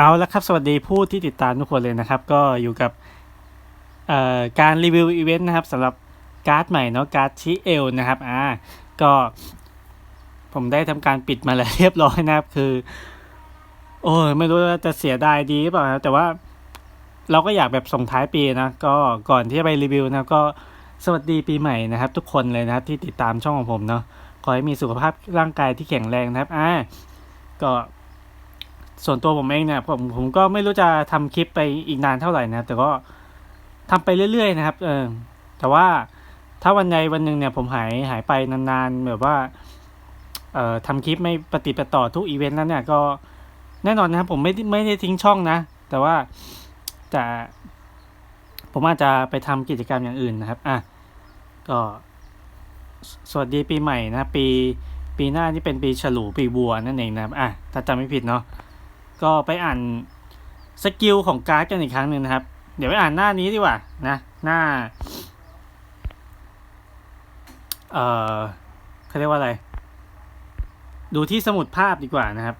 เอาละครับ สวัสดีผู้ที่ติดตามทุกคนเลยนะครับ ก็อยู่กับการรีวิวอีเวนต์นะครับสำหรับการ์ดใหม่เนาะการ์ดชิเอลนะครับอ่าก็ผมได้ทำการปิดมาแล้วเรียบร้อยนะครับ คือ โอ้ยไม่รู้ว่าจะเสียดายดีหรือเปล่านะแต่ว่าเราก็อยากแบบส่งท้ายปีนะก็ก่อนที่จะไปรีวิวนะครับก็สวัสดีปีใหม่นะครับ ทุกคนเลยนะครับที่ติดตามช่องของผมเนาะขอให้มีสุขภาพร่างกายที่แข็งแรงนะครับอ่าก็ ส่วนตัวผมเองเนี่ยผมผมก็ไม่รู้จะทำคลิปไปอีกนานเท่าไหร่นะครับ แต่ก็ทำไปเรื่อยๆนะครับ เออแต่ว่าถ้าวันใดวันหนึ่งเนี่ยผมหายหายไปนานๆแบบว่าเอ่อทำคลิปไม่ปฏิปต่อทุกอีเวนต์นั้นเนี่ยก็แน่นอนนะครับผมไม่ไม่ได้ทิ้งช่องนะ แต่ว่าจะผมอาจจะไปทำกิจกรรมอย่างอื่นนะครับ อะ ก็สวัสดีปีใหม่นะ ปีปีหน้านี่เป็นปีฉลูปีวัวนั่นเองนะครับ อะ ถ้าจำไม่ผิดเนาะ ก็ไปอ่านสกิลของการ์ดกันอีกครั้งหนึ่งนะครับ เดี๋ยวไปอ่านหน้านี้ดีกว่านะ หน้า เอ่อเขาเรียกว่าอะไร ดูที่สมุดภาพดีกว่านะครับ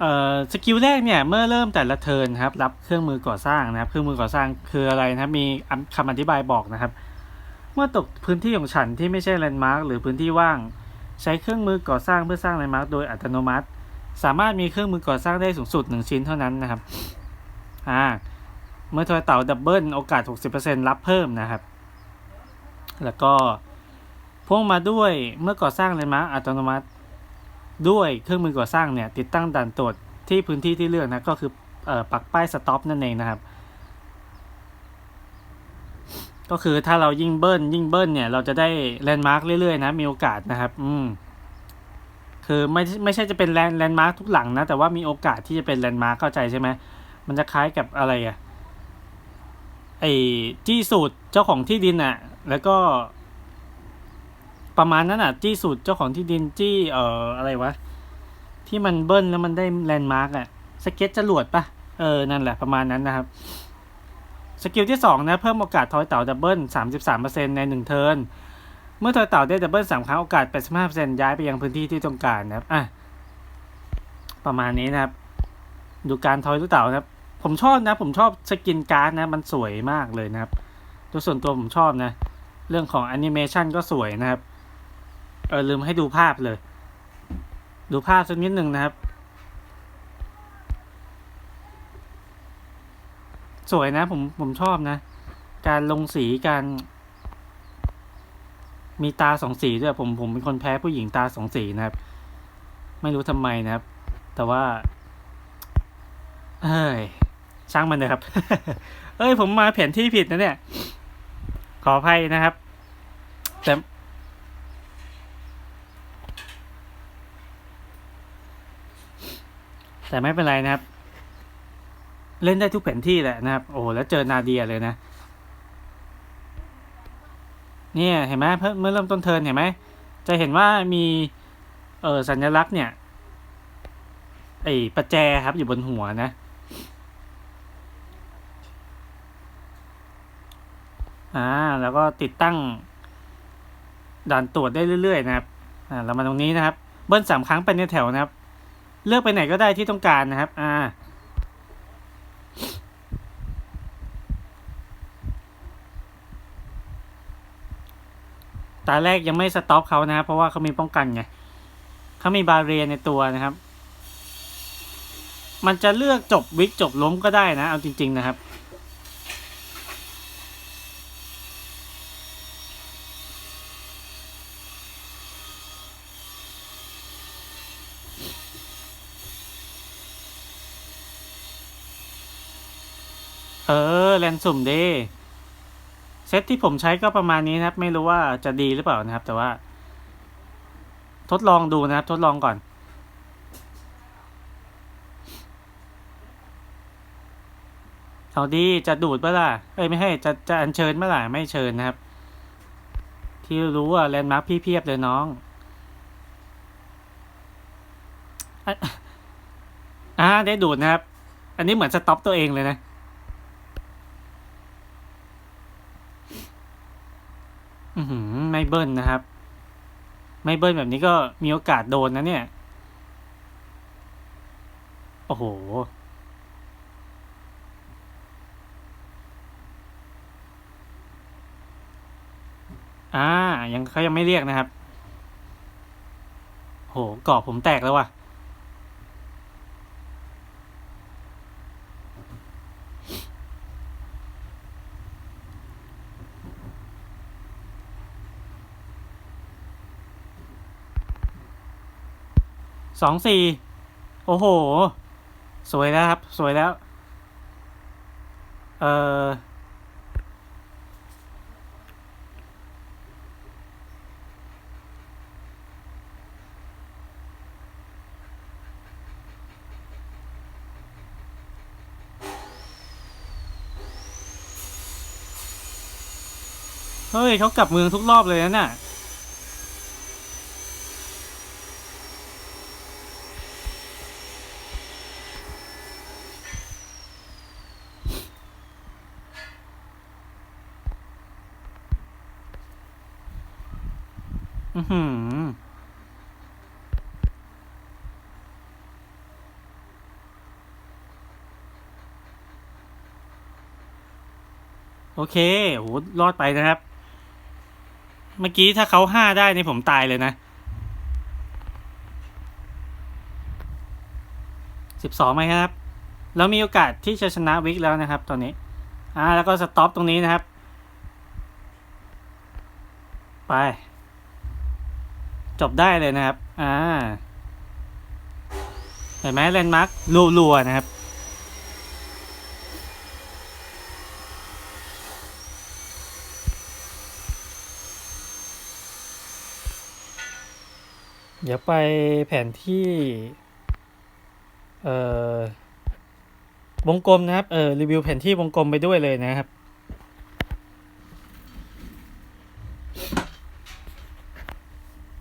เอ่อสกิลแรกเนี่ย เมื่อเริ่มแต่ละเทิร์นครับ รับเครื่องมือก่อสร้างนะครับ เครื่องมือก่อสร้างคืออะไรนะครับ มีคำอธิบายบอกนะครับ เมื่อตกพื้นที่ของฉันที่ไม่ใช่แลนด์มาร์กหรือพื้นที่ว่าง ใช้เครื่องมือก่อสร้างเพื่อสร้างแลนด์มาร์กโดยอัตโนมัติ สามารถมีเครื่องมือก่อสร้างได้สูงสุด 1 ชิ้นเท่านั้นนะครับอ่าเมื่อทอยเต่าดับเบิลโอกาส 60%รับเพิ่มนะครับ แล้วก็พ่วงมาด้วยเมื่อก่อสร้างเลนมาร์อัตโนมัติ ด้วยเครื่องมือก่อสร้างเนี่ยติดตั้งด่านตรวจที่พื้นที่ที่เลือกนะก็คืออปักป้ายสต็อปนั่นเองนะครับ ก็คือถ้าเรายิ่งเบิ้ลยิ่งเบิ้ลเนี่ยเราจะได้แลนด์มาร์กเรื่อยๆนะมีโอกาสนะครับ อืม คือไม่ไม่ใช่จะเป็นแลนด์แลนด์มาร์กทุกหลังนะ แต่ว่ามีโอกาสที่จะเป็นแลนด์มาร์กเข้าใจใช่ไหมมันจะคล้ายกับอะไรอะไอ้จี้สูตรเจ้าของที่ดินอะแล้วก็ ประมาณนั้นอะจี้สูตรเจ้าของที่ดินจี้เอ่ออะไรวะที่มันเบิ้ลแล้วมันได้แลนด์มาร์กอะสเก็ตจรวดปะเออนั่นแหละประมาณนั้นนะครับสกิลที่สองนะเพิ่มโอกาสทอยเต่าดับเบิลสามสิบสามเปอร์เซ็นในหนึ่งเทิร์น เมื่อทอยเต่าได้ดับเบิลสามครั้งโอกาส 85%ย้ายไปยังพื้นที่ที่ต้องการนะครับอะประมาณนี้นะครับ ดูการทอยลูกเต่านะครับ ผมชอบนะ ผมชอบสกินการ์ดนะ มันสวยมากเลยนะครับตัวส่วนตัวผมชอบนะ เรื่องของแอนิเมชันก็สวยนะครับ เออลืมให้ดูภาพเลย ดูภาพสักนิดหนึ่งนะครับ สวยนะ ผมผมชอบนะ การลงสีการ มีตาสองสีด้วยผมผมเป็นคนแพ้ผู้หญิงตาสองสีนะครับ ไม่รู้ทำไมนะครับ แต่ว่าเอ้ยช่างมันเลยครับ เอ้ย ผมมาแผนที่ผิดนะเนี่ย ขออภัยนะครับ แต่แต่ไม่เป็นไรนะครับ เล่นได้ทุกแผนที่แหละนะครับ โอ้โหแล้วเจอนาเดียเลยนะ เนี่ยเห็นไหมเพิ่มเมื่อเริ่มต้นเทินเห็นไหมจะเห็นว่ามีเออสัญลักษณ์เนี่ยไอ้ประแจครับอยู่บนหัวนะอ่าแล้วก็ติดตั้งด่านตรวจได้เรื่อยๆนะครับอ่าเรามาตรงนี้นะครับ เบิ้ลสามครั้งไปในแถวนะครับ เลือกไปไหนก็ได้ที่ต้องการนะครับ อ่า ตาแรกยังไม่สต็อปเขานะครับเพราะว่าเขามีป้องกันไงเขามีบาเรียในตัวนะครับ มันจะเลือกจบวิกจบล้มก็ได้นะ เอาจริง ๆ นะครับเออ แลนสุ่มดี เซตที่ผมใช้ก็ประมาณนี้นะครับ ไม่รู้ว่าจะดีหรือเปล่านะครับ แต่ว่า ทดลองดูนะครับ ทดลองก่อน เอาดีจะดูดเมื่อล่ะเอ้ยไม่ให้จะจะอัญเชิญเมื่อไหร่ไม่เชิญนะครับ ที่รู้ว่าแลนด์มาร์คพี่เพียบเลยน้องอะอ่าได้ดูดนะครับ อันนี้เหมือนสต็อปตัวเองเลยนะ อือหือ ไม่เบิ้ลนะครับ ไม่เบิ้ลแบบนี้ก็มีโอกาสโดนนะเนี่ย โอ้โห อ่า ยังเขายังไม่เรียกนะครับ โหกรอบผมแตกแล้วว่ะ สองสี่โอ้โห สวยแล้วครับ สวยแล้ว เออเฮ้ยเขากลับเมืองทุกรอบเลยนะน่ะ อือหือ โอเคโหรอดไปนะครับ เมื่อกี้ถ้าเขาห้าได้นี่ผมตายเลยนะสิบสองไหมครับ แล้วมีโอกาสที่จะชนะวิกแล้วนะครับ ตอนนี้ อ่า แล้วก็สต็อปตรงนี้นะครับ ไป จบได้เลยนะครับ อ่าเห็นไหมแลนด์มาร์ครัวๆนะครับ เดี๋ยวไปแผนที่เอ่อวงกลมนะครับ เออรีวิวแผนที่วงกลมไปด้วยเลยนะครับ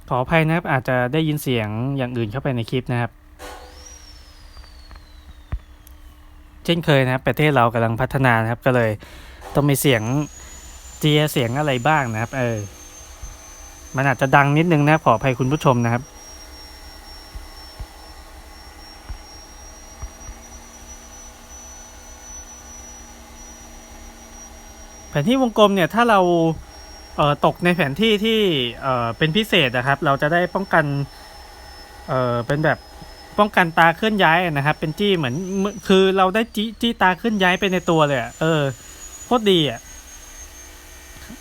ขออภัยนะครับ อาจจะได้ยินเสียงอย่างอื่นเข้าไปในคลิปนะครับ เช่นเคยนะครับ ประเทศเรากำลังพัฒนานะครับ ก็เลยต้องมีเสียงเจียเสียงอะไรบ้างนะครับ เออ มันอาจจะดังนิดนึงนะขออภัยคุณผู้ชมนะครับ แผนที่วงกลมเนี่ยถ้าเราเตกในแผนที่ที่เเป็นพิเศษนะครับ เราจะได้ป้องกันเเป็นแบบป้องกันตาเคลื่อนย้ายนะครับ เป็นจี้เหมือนคือเราได้จี้จี้ตาเคลื่อนย้ายไปในตัวเลยอะเออโคตรดีอะ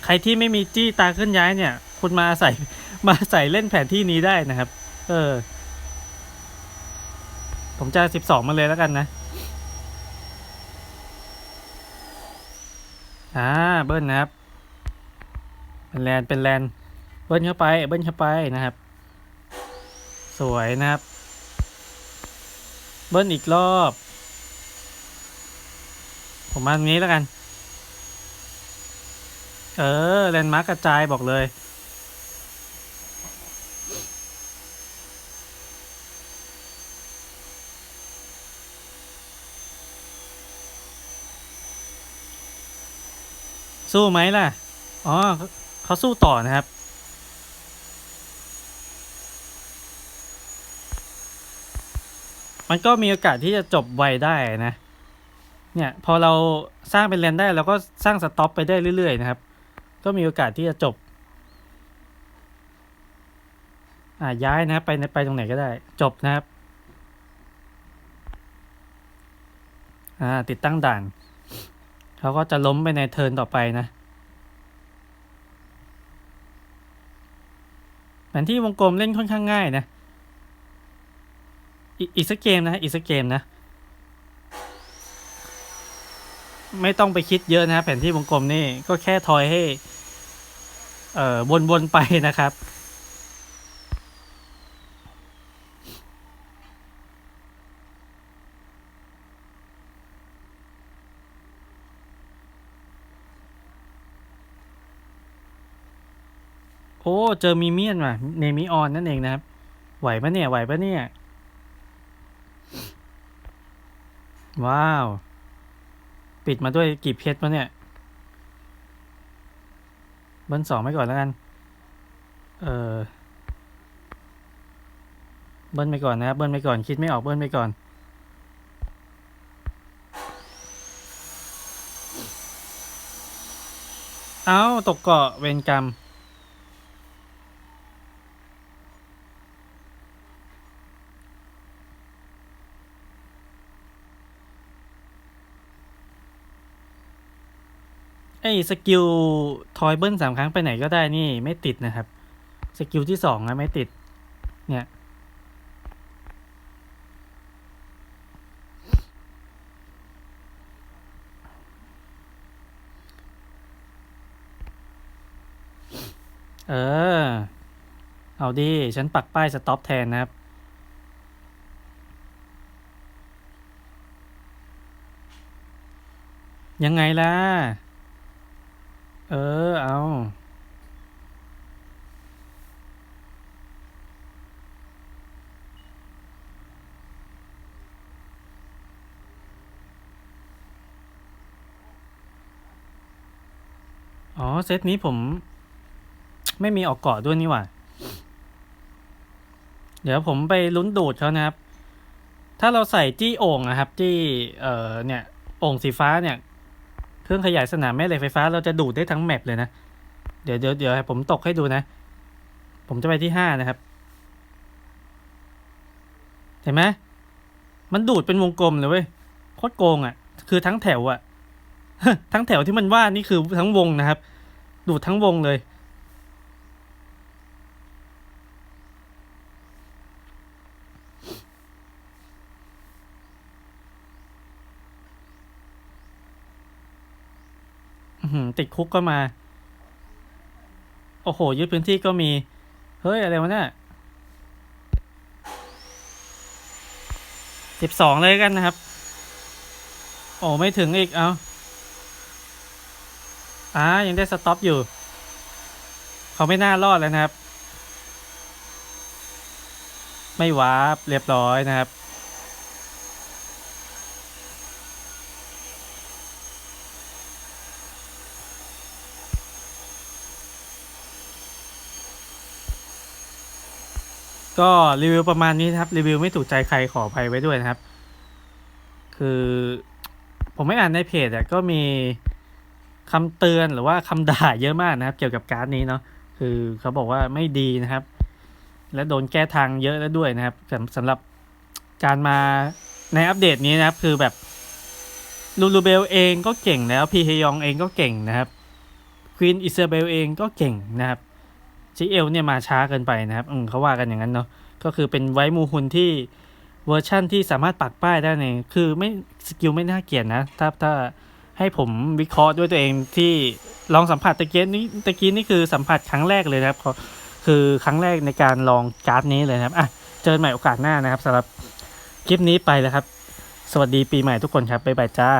ใครที่ไม่มีจี้ตาเคลื่อนย้ายเนี่ย คุณมาใส่มาใส่เล่นแผนที่นี้ได้นะครับ เออ ผมจะสิบสองมาเลยแล้วกันนะ อ่า เบิ้ลนะครับ เป็นแลนเป็นแลนเบิ้ลเข้าไป เบิ้ลเข้าไปนะครับ สวยนะครับ เบิ้ลอีกรอบ ผมมาตรงนี้แล้วกัน เออแลนด์มาร์กกระจายบอกเลย สู้ไหมล่ะ อ๋อเขาสู้ต่อนะครับ มันก็มีโอกาสที่จะจบไวได้นะ เนี่ยพอเราสร้างเป็นแลนได้เราก็สร้างสต็อปไปได้เรื่อยๆนะครับ ก็มีโอกาสที่จะจบ อ่าย้ายนะครับไปไปตรงไหนก็ได้ จบนะครับ อ่าติดตั้งด่าน เขาก็จะล้มไปในเทิร์นต่อไปนะแผนที่วงกลมเล่นค่อนข้างง่ายนะอีกอีกสักเกมนะ อีกสักเกมนะ ไม่ต้องไปคิดเยอะนะ แผนที่วงกลมนี่ก็แค่ทอยให้ เอ่อวนๆไปนะครับ โอ้เจอมีเมียนว่ะเนมิออนนั่นเองนะครับ ไหวปะเนี่ย ไหวปะเนี่ย ว้าว ปิดมาด้วยกี่เพชรปะเนี่ยเบิ้ลสองไปก่อนแล้วกัน เออเบิ้ลไปก่อนนะครับเบิ้ลไปก่อน คิดไม่ออกเบิ้ลไปก่อน เอาตกเกาะเวรกรรม ไอ้สกิลทอยเบิ้ลสามครั้งไปไหนก็ได้นี่ไม่ติดนะครับ สกิลที่สองนะไม่ติด เนี่ย เออ เอาดิฉันปักป้ายสต็อปแทนนะครับยังไงล่ะ ออ เอา อ๋อ เซตนี้ผม ไม่มีออกเกาะด้วยนี่หว่า เดี๋ยวผมไปลุ้นดูดเขานะครับ ถ้าเราใส่จี้โอ่งนะครับ จี้ เอ่อ เนี่ย โอ่งสีฟ้าเนี่ย รื่องขยายสนามแม่เหล็กไฟฟ้าเราจะดูดได้ทั้งแมปเลยนะ เดี๋ยวเดี๋ยวเดี๋ยวผมตกให้ดูนะ ผมจะไปที่ห้านะครับ เห็นไหมมันดูดเป็นวงกลมเลยเว้ยโคตรโกงอะ คือทั้งแถวอะทั้งแถวที่มันว่าดนี่คือทั้งวงนะครับ ดูดทั้งวงเลย อื้อหือ ติดคุกก็มา โอ้โห ยึดพื้นที่ก็มี เฮ้ย อะไรวะเนี่ยสิบสองเลยกันนะครับ โอ้ไม่ถึงอีก เอาอ่า ยังได้สต็อปอยู่ เขาไม่น่ารอดแล้วนะครับ ไม่วาร์ปเรียบร้อยนะครับ ก็รีวิวประมาณนี้ครับ รีวิวไม่ถูกใจใครขออภัยไว้ด้วยนะครับ คือผมไม่อ่านในเพจอะก็มีคำเตือนหรือว่าคำด่าเยอะมากนะครับ เกี่ยวกับการ์ดนี้เนาะคือเขาบอกว่าไม่ดีนะครับ และโดนแก้ทางเยอะแล้วด้วยนะครับสำหรับการมาในอัปเดตนี้นะครับ คือแบบลูลูเบลเองก็เก่งแล้ว พีเฮยองเองก็เก่งนะครับควีนอิซาเบลเองก็เก่งนะครับ จิเอลเนี่ยมาช้าเกินไปนะครับอืมเขาว่ากันอย่างนั้นเนาะก็คือเป็นไว้มูฮุนที่เวอร์ชั่นที่สามารถปักป้ายได้ในคือไม่สกิลไม่น่าเกลียดนะ ถ้าถ้าให้ผมวิเคราะห์ด้วยตัวเองที่ลองสัมผัสตะเกียนี้ตะกี้นี่คือสัมผัสครั้งแรกเลยนะครับ คือครั้งแรกในการลองการ์ดนี้เลยนะครับอะเจอใหม่โอกาสหน้านะครับสำหรับคลิปนี้ไปแล้วครับ สวัสดีปีใหม่ทุกคนครับบ๊ายบายจ้า